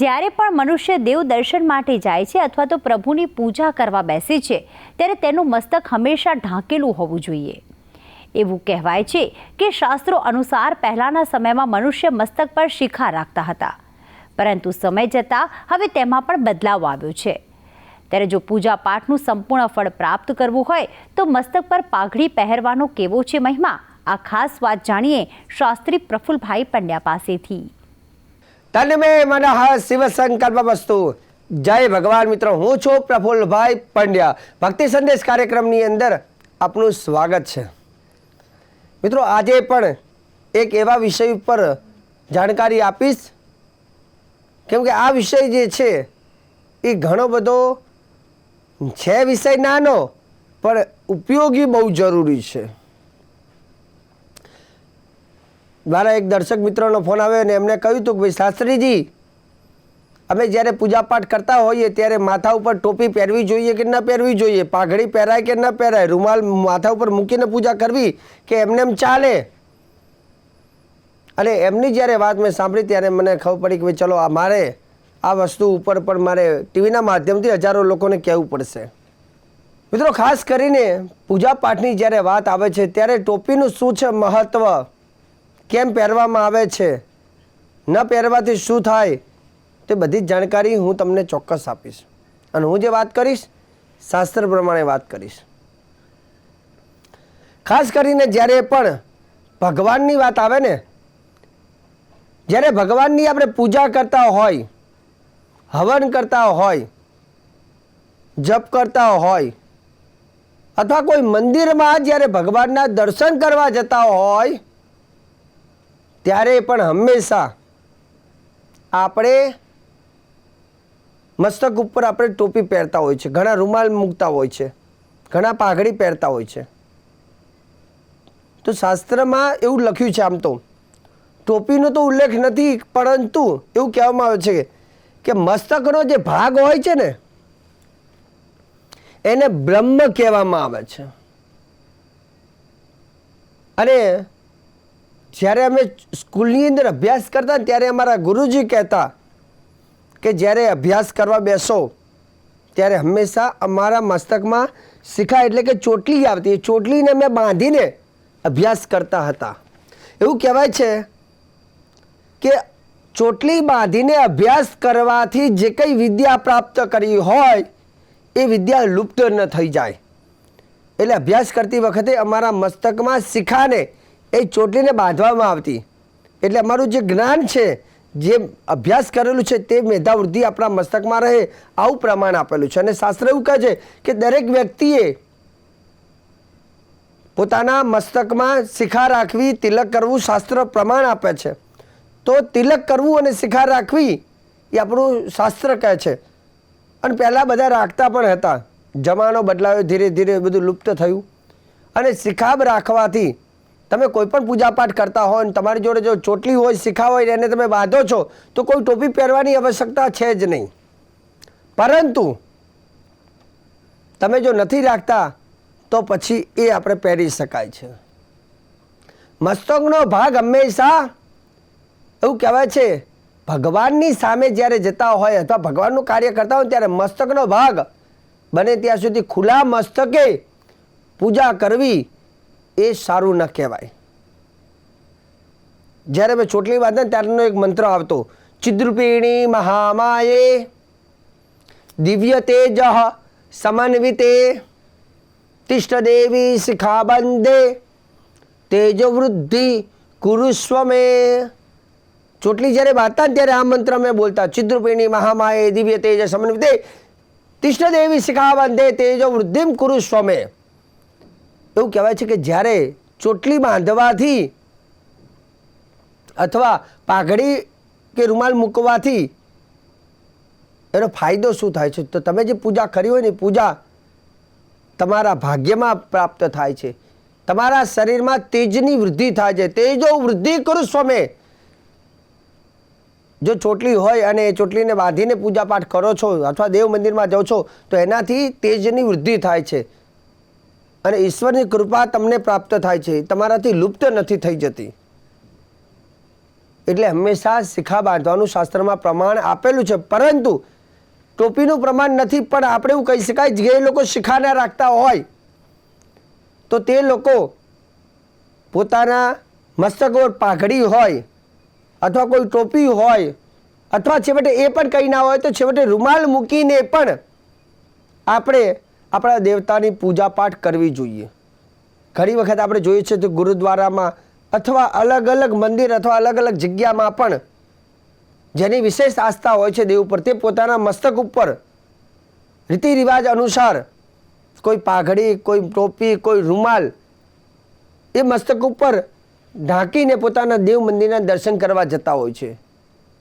જ્યારે પણ મનુષ્ય દેવ દર્શન માટે જાય છે અથવા તો પ્રભુની પૂજા કરવા બેસે છે, ત્યારે તેનું મસ્તક હંમેશા ઢાંકેલું હોવું જોઈએ. એવું કહેવાય છે કે શાસ્ત્રો અનુસાર પહેલાંના સમયમાં મનુષ્ય મસ્તક પર શિખા રાખતા હતા. પરંતુ સમય જતાં હવે તેમાં પણ બદલાવ આવ્યો છે. ત્યારે જો પૂજા પાઠનું સંપૂર્ણ ફળ પ્રાપ્ત કરવું હોય, તો મસ્તક પર પાઘડી પહેરવાનો કેવો છે મહિમા? આ ખાસ વાત જાણીએ શાસ્ત્રી પ્રફુલભાઈ પંડ્યા પાસેથી. તન્મે મનઃ શિવ સંકલ્પ વસ્તુ. જય ભગવાન મિત્રો, હું છું પ્રફુલ્લભાઈ પંડ્યા. ભક્તિ સંદેશ કાર્યક્રમની અંદર આપનું સ્વાગત છે. મિત્રો, આજે પણ એક એવા વિષય ઉપર જાણકારી આપીશ. કેમ કે આ વિષય જે છે, એ ઘણો બધો છે વિષય નાનો, પણ ઉપયોગી બહુ જરૂરી છે. મારા એક દર્શક મિત્રનો ફોન આવ્યો અને એમને કહ્યું હતું કે ભાઈ, શાસ્ત્રીજી, અમે જ્યારે પૂજાપાઠ કરતા હોઈએ ત્યારે માથા ઉપર ટોપી પહેરવી જોઈએ કે ન પહેરવી જોઈએ? પાઘડી પહેરાય કે ન પહેરાય? રૂમાલ માથા ઉપર મૂકીને પૂજા કરવી કે એમને એમ ચાલે? અને એમની જ્યારે વાત મેં સાંભળી ત્યારે મને ખબર પડી કે ભાઈ, ચલો, આ મારે આ વસ્તુ ઉપર પણ મારે ટીવીના માધ્યમથી હજારો લોકોને કહેવું પડશે. મિત્રો, ખાસ કરીને પૂજાપાઠની જ્યારે વાત આવે છે, ત્યારે ટોપીનું શું છે મહત્ત્વ કેમ પહેરવામાં આવે છે? ન પહેરવાથી શું થાય? તે બધી જ જાણકારી હું તમને ચોક્કસ આપીશ. અને હું જે વાત કરીશ, શાસ્ત્ર પ્રમાણે વાત કરીશ. ખાસ કરીને જ્યારે પણ ભગવાનની વાત આવે ને, જ્યારે ભગવાનની આપણે પૂજા કરતા હોય, હવન કરતા હોય, જપ કરતા હોય, અથવા કોઈ મંદિરમાં જ્યારે ભગવાનના દર્શન કરવા જતા હોય ત્યારે પણ હંમેશા આપણે મસ્તક ઉપર આપણે ટોપી પહેરતા હોય છે, ઘણા રૂમાલ મૂકતા હોય છે, ઘણા પાઘડી પહેરતા હોય છે. તો શાસ્ત્રમાં એવું લખ્યું છે આમ તો, ટોપીનો તો ઉલ્લેખ નથી, પરંતુ એવું કહેવામાં આવે છે કે મસ્તકનો જે ભાગ હોય છે ને, એને બ્રહ્મ કહેવામાં આવે છે. અને જ્યારે અમે સ્કૂલની અંદર અભ્યાસ કરતા ત્યારે અમારા ગુરુજી કહેતા કે જ્યારે અભ્યાસ કરવા બેસો, ત્યારે હંમેશા અમારા મસ્તકમાં શિખા એટલે કે ચોટલી આવતી એ ચોટલીને અમે બાંધીને અભ્યાસ કરતા હતા. એવું કહેવાય છે કે ચોટલી બાંધીને અભ્યાસ કરવાથી જે કંઈ વિદ્યા પ્રાપ્ત કરી હોય, એ વિદ્યા લુપ્ત ન થઈ જાય. એટલે અભ્યાસ કરતી વખતે અમારા મસ્તકમાં શિખાને એ ચોટલીને બાંધવામાં આવતી. એટલે અમારું જે જ્ઞાન છે, જે અભ્યાસ કરેલું છે, તે મેધાવૃદ્ધિ આપણા મસ્તકમાં રહે આવું પ્રમાણ આપેલું છે. અને શાસ્ત્ર એવું કહે છે કે દરેક વ્યક્તિએ પોતાના મસ્તકમાં શિખા રાખવી, તિલક કરવું શાસ્ત્ર પ્રમાણ આપે છે. તો તિલક કરવું અને શિખા રાખવી એ આપણું શાસ્ત્ર કહે છે. અને પહેલાં બધા રાખતા પણ હતા. જમાનો બદલાયો, ધીરે ધીરે બધું લુપ્ત થયું. અને શિખાબ રાખવાથી તમે કોઈ પણ પૂજાપાઠ કરતા હોય ને તમારી જોડે જો ચોટલી હોય શિખા હોય એને તમે બાંધો છો, તો કોઈ ટોપી પહેરવાની આવશ્યકતા છે જ નહીં. પરંતુ તમે જો નથી રાખતા, તો પછી એ આપણે પહેરી શકાય છે. મસ્તકનો ભાગ હંમેશા એવું કહેવાય છે, ભગવાનની સામે જ્યારે જતા હોય અથવા ભગવાનનું કાર્ય કરતા હોય ત્યારે મસ્તકનો ભાગ બને ત્યાં સુધી ખુલ્લા મસ્તકે પૂજા કરવી એ સારું ન કહેવાય. જ્યારે મેં ચોટલી ને ત્યારનો એક મંત્ર આવતો, ચિદ્રુપીણી મહામાયે, દિવ્ય તેજ સમન્વિતે તિષ્ઠદેવી શિખાબંધે તેજો વૃદ્ધિ કુરુસ્વ મે. ચોટલી જ્યારે વાંચતા ત્યારે આ મંત્ર મેં બોલતા, ચિદ્રુપીણી મહામાયે, દિવ્ય તેજ સમન્વિતે તિષ્ઠદેવી શિખાબંધે તેજો વૃદ્ધિમ કુરુસ્વ મે. એવું કહેવાય છે કે જ્યારે ચોટલી બાંધવાથી અથવા પાઘડી કે રૂમાલ મૂકવાથી એનો ફાયદો શું થાય છે? તો તમે જે પૂજા કરી હોય ને પૂજા તમારા ભાગ્યમાં પ્રાપ્ત થાય છે. તમારા શરીરમાં તેજની વૃદ્ધિ થાય છે. તેજો વૃદ્ધિ કરું સ્વામે. જો ચોટલી હોય અને એ ચોટલીને બાંધીને પૂજાપાઠ કરો છો અથવા દેવ મંદિરમાં જાઓ છો, તો એનાથી તેજની વૃદ્ધિ થાય છે. અને ઈશ્વરની કૃપા તમને પ્રાપ્ત થાય છે. તમારાથી લુપ્ત નથી થઈ જતી. એટલે હંમેશા શિખા બાંધવાનું શાસ્ત્રમાં પ્રમાણ આપેલું છે. પરંતુ ટોપીનું પ્રમાણ નથી, પણ આપણે એવું કહી શકાય, જે લોકો શિખા ના રાખતા હોય, તો તે લોકો પોતાના મસ્તક પર પાઘડી હોય, અથવા કોઈ ટોપી હોય, અથવા છેવટે એ પણ કંઈ ના હોય, તો છેવટે રૂમાલ મૂકીને પણ આપણે આપણા દેવતાની પૂજા પાઠ કરવી જોઈએ. ઘણી વખત આપણે જોઈએ છીએ તો ગુરુદ્વારામાં અથવા અલગ અલગ મંદિર અથવા અલગ અલગ જગ્યામાં પણ જેની વિશેષ આસ્થા હોય છે દેવ ઉપર, તે પોતાના મસ્તક ઉપર રીતિ રિવાજ અનુસાર કોઈ પાઘડી, કોઈ ટોપી, કોઈ રૂમાલ એ મસ્તક ઉપર ઢાંકીને પોતાના દેવ મંદિરના દર્શન કરવા જતા હોય છે.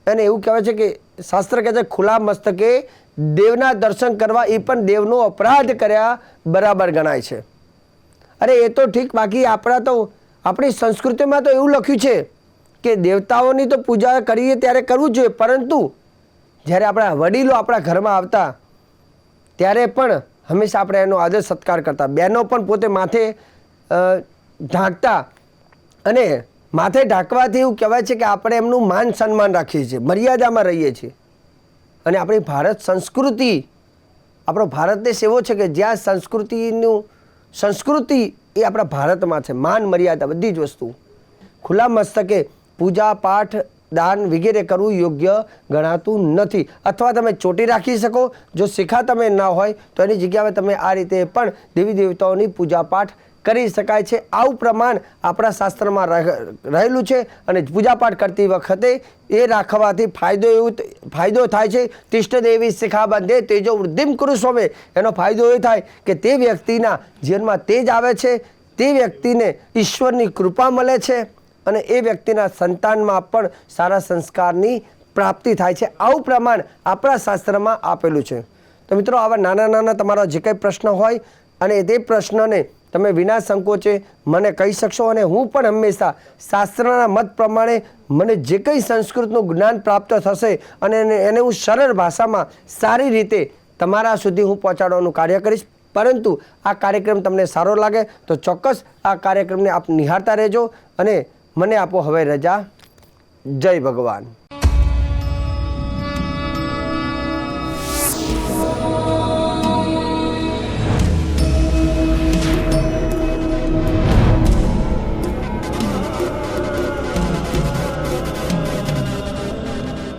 અને એવું કહેવાય છે કે શાસ્ત્ર કહે છે ખુલ્લા મસ્તકે દેવના દર્શન કરવા એ પણ દેવનો અપરાધ કર્યા બરાબર ગણાય છે. અરે એ તો ઠીક, બાકી આપણા તો, આપણી સંસ્કૃતિમાં તો એવું લખ્યું છે કે દેવતાઓની તો પૂજા કરીએ ત્યારે કરવું જોઈએ, પરંતુ જ્યારે આપણા વડીલો આપણા ઘરમાં આવતા, ત્યારે પણ હંમેશા આપણે એનો આદર સત્કાર કરતા. બહેનો પણ પોતે માથે ઢાંકતા અને માથે ઢાંકવાથી એવું કહેવાય છે કે આપણે એમનું માન સન્માન રાખીએ છીએ, મર્યાદામાં રહીએ છીએ. અને આપણી ભારત સંસ્કૃતિ, આપણો ભારત દેશ એવો છે કે જ્યાં સંસ્કૃતિનું, સંસ્કૃતિ એ આપણા ભારતમાં છે, માન, મર્યાદા બધી જ વસ્તુ. ખુલ્લા મસ્તકે પૂજા, પાઠ, દાન વગેરે કરવું યોગ્ય ગણાતું નથી. અથવા તમે ચોટી રાખી શકો, જો શિખા તમે ના હોય, તો એની જગ્યાએ તમે આ રીતે પણ દેવી દેવતાઓની પૂજા પાઠ કરી શકાય છે. આવું પ્રમાણ આપણા શાસ્ત્રમાં રહ- રહેલું છે અને પૂજાપાઠ કરતી વખતે એ રાખવાથી ફાયદો એવું ફાયદો થાય છે. તિષ્ઠ દેવી શિખા બંધે તેજો વૃદ્ધિમ સ્વમે. એનો ફાયદો એ થાય કે તે વ્યક્તિના જીવનમાં તેજ આવે છે. તે વ્યક્તિને ઈશ્વરની કૃપા મળે છે અને એ વ્યક્તિના સંતાનમાં પણ સારા સંસ્કારની પ્રાપ્તિ થાય છે. આવું પ્રમાણ આપણા શાસ્ત્રમાં આપેલું છે. તો મિત્રો, આવા નાના નાના તમારા જે કંઈ પ્રશ્ન હોય અને તે પ્રશ્નને તમે વિના સંકોચે મને કહી શકશો અને હું પણ હંમેશા શાસ્ત્રના મત પ્રમાણે મને જે કંઈ સંસ્કૃતનું જ્ઞાન પ્રાપ્ત થશે અને એને હું સરળ ભાષામાં સારી રીતે તમારા સુધી હું પહોંચાડવાનું કાર્ય કરીશ. પરંતુ આ કાર્યક્રમ તમને સારો લાગે તો ચોક્કસ આ કાર્યક્રમને આપ નિહાળતા રહેજો અને મને આપો હવે રજા. જય ભગવાન.